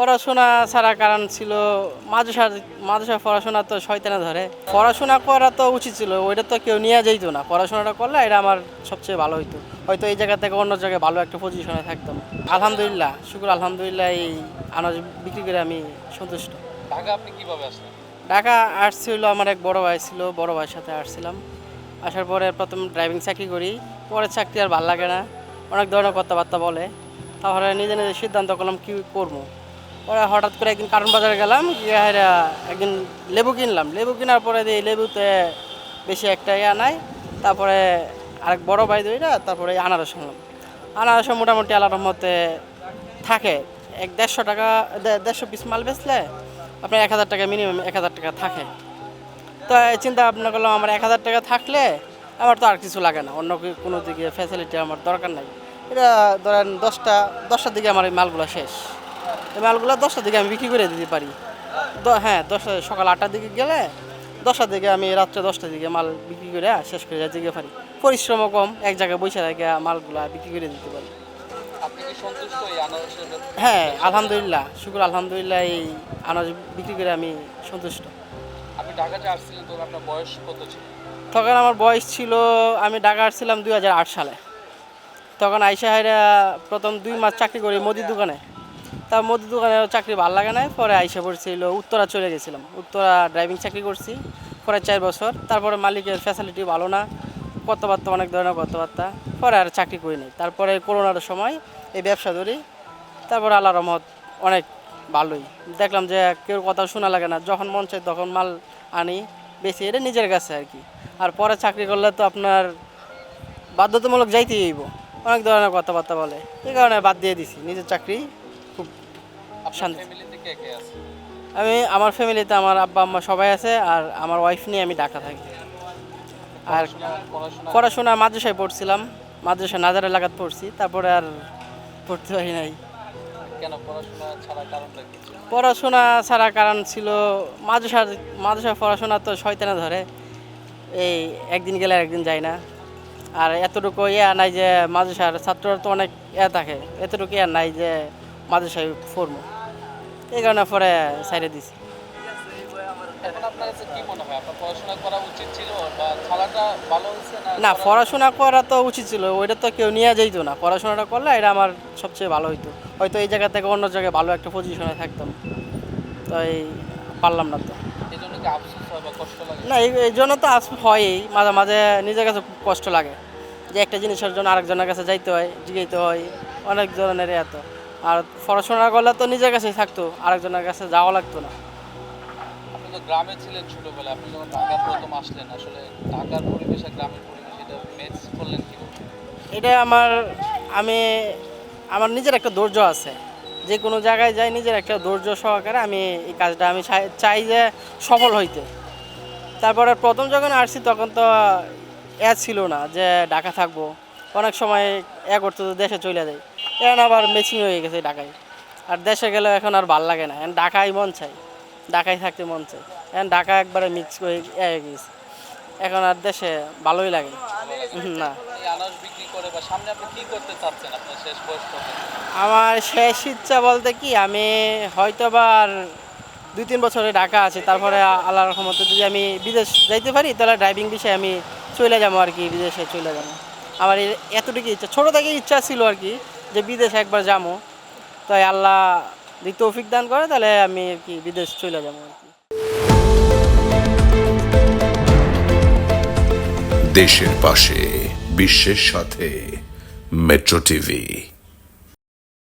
পড়াশোনা ছাড়া কারণ ছিল মাদ্রাসা মাদ্রাসা পড়াশোনা তো শয়তানে ধরে। পড়াশোনা করা তো উচিত ছিল ওইটা তো কেউ নিয়ে যেত না। পড়াশোনাটা করলে এটা আমার সবচেয়ে ভালো হইতো। হয়তো এই জায়গা থেকে অন্য জায়গায় ভালো একটা পজিশনে থাকতাম। আলহামদুলিল্লাহ শুক্র আলহামদুলিল্লাহ এই আনাজ বিক্রি করে আমি সন্তুষ্ট। ঢাকা আপনি কীভাবে আসলেন? ঢাকা আসছিল আমার এক বড় ভাই ছিল বড় ভাইয়ের সাথে আসছিলাম। আসার পরে প্রথম ড্রাইভিং চাকরি করি পরে চাকরি আর ভালো লাগে না। অনেক ধরনের কথাবার্তা বলে। তারপরে নিজে নিজে সিদ্ধান্ত করলাম কী করব। পরে হঠাৎ করে একদিন কারণ বাজারে গেলাম, গিয়ে একদিন লেবু কিনলাম। লেবু কেনার পরে দিয়ে লেবুতে বেশি একটা ইয়া নাই। তারপরে আরেক বড় ভাই দুইটা তারপরে আনারস আনলাম। আনারস মোটামুটি আল্লাহর মতে থাকে। এক দেড়শো টাকা দেড়শো পিস মাল বেচলে আপনার এক হাজার টাকা মিনিমাম এক হাজার টাকা থাকে। তো চিন্তা ভাবনা করলাম, আমার এক হাজার টাকা থাকলে আমার তো আর কিছু লাগে না। অন্য কোনো দিকে ফ্যাসিলিটি আমার দরকার নাই। এটা ধরেন দশটা দশটার দিকে আমার এই মালগুলো শেষ। এই মালগুলো দশটার দিকে আমি বিক্রি করে দিতে পারি। হ্যাঁ দশটা সকাল আটটার দিকে গেলে দশটার দিকে আমি রাত্রে দশটার দিকে মাল বিক্রি করে শেষ করে যেতে পারি। পরিশ্রমও কম এক জায়গায় বসে থেকে মালগুলা বিক্রি করে দিতে পারি? হ্যাঁ আলহামদুলিল্লাহ শুক্র আলহামদুলিল্লাহ এই আনাজ বিক্রি করে আমি সন্তুষ্ট। আপনি ঢাকা আসছিলেন তখন আপনার বয়স কত ছিল? তখন আমার বয়স ছিল আমি ঢাকা আসছিলাম দুই হাজার আট সালে। তখন আইসা হাইরা প্রথম দুই মাস চাকরি করি মুদির দোকানে। তা মুদির দোকানে চাকরি ভালো লাগে না পরে আইসা পড়ছিল, উত্তরা চলে গেছিলাম। উত্তরা ড্রাইভিং চাকরি করছি পরে চার বছর। তারপরে মালিকের ফ্যাসিলিটি ভালো না, কথাবার্তা অনেক ধরনের কথাবার্তা। পরে আর চাকরি করি নাই। তারপরে করোনার সময় এই ব্যবসা ধরি, তারপরে আল্লাহ রহমত অনেক ভালোই। দেখলাম যে কেউ কথা শোনা লাগে না, যখন মন চায় তখন মাল আনি বেশি এটা নিজের কাছে আর কি। আর পরে চাকরি করলে তো আপনার বাধ্যতামূলক যাইতেই হইব। অনেক ধরনের কথাবার্তা বলে। এই কারণে বাদ দিয়ে দিছি, নিজের চাকরি খুব শান্তি। আমি আমার ফ্যামিলিতে আমার আব্বা আম্মা সবাই আছে আর আমার ওয়াইফ নিয়ে আমি ঢাকা থাকি। আর পড়াশোনা? মাদ্রাসায় পড়ছিলাম। মাদ্রাসা নাজার এলাকাত পড়ছি তারপরে আর পড়তে পারি নাই। পড়াশোনা ছাড়া কারণ ছিল মাদ্রাসার মাদ্রাসার পড়াশোনা তো শয়তানে ধরে। এই একদিন গেলে একদিন যায় না। আর এতটুকু ইয়া নাই যে মাদ্রাসার ছাত্ররা তো অনেক ইয়া থাকে। এতটুকু ইয়া নাই যে মাদ্রাসায় পড়ব। এই কারণে পরে সাইডে দিছি। না পড়াশোনা করা তো উচিত ছিল ওইটা তো কেউ নিয়ে যেত না। পড়াশোনাটা করলে এটা আমার সবচেয়ে ভালো হইতো। হয়তো এই জায়গা থেকে অন্য জায়গায় ভালো একটা পজিশনে থাকতাম। তো। এই পারলাম না তো না এই জন্য তো আস হয়ই। মাঝে মাঝে নিজের কাছে খুব কষ্ট লাগে। যে একটা জিনিসের জন্য আরেকজনের কাছে যাইতে হয় জিগাইতে হয় অনেক ধরনের এত। আর পড়াশোনা করলে তো নিজের কাছেই থাকতো আরেকজনের কাছে যাওয়া লাগতো না। আপনি তো গ্রামে ছিলেন ছোটবেলায় আপনি যখন ঢাকা প্রথম আসলেন আসলে ঢাকার পরিবেশ আর গ্রামের পরিবেশ এটা ম্যাচ করলেন কি এটা আমার আমি আমার নিজের একটা ধৈর্য আছে। যে কোনো জায়গায় যাই নিজের একটা ধৈর্য সহকারে আমি এই কাজটা আমি চাই- চাই যে সফল হইতে। তারপরে প্রথম যখন আসছি তখন তো এ ছিল না যে ঢাকা থাকব। অনেক সময় এ করতে দেশে চলে যায়। এখন আবার মেচিং হয়ে গেছে ঢাকায়। আর দেশে গেলে এখন আর ভালো লাগে না। এখন ঢাকায় মন চাই ঢাকায় থাকতে মন চাই এখন ঢাকা একবারে মিক্স হয়ে এ হয়ে গেছে। এখন আর দেশে ভালোই লাগে। না। আমার শেষ ইচ্ছা বলতে কি আমি হয়তো বা আর দুই তিন বছরে ঢাকা আছি। তারপরে আল্লাহ রহমতে যদি আমি বিদেশ যাইতে পারি তাহলে ড্রাইভিং বিষয়ে আমি চলে যাব আর কি বিদেশে চলে যাব। আমার এতটুকু ইচ্ছা। ছোটো থেকে ইচ্ছা ছিল আর কি যে বিদেশে একবার যাব তাই আল্লাহ যদি তৌফিক দান করে, তাহলে আমি আর কি বিদেশ চলে যাব আর কি। দেশের পাশে, বিশ্বের সাথে, মেট্রো টিভি।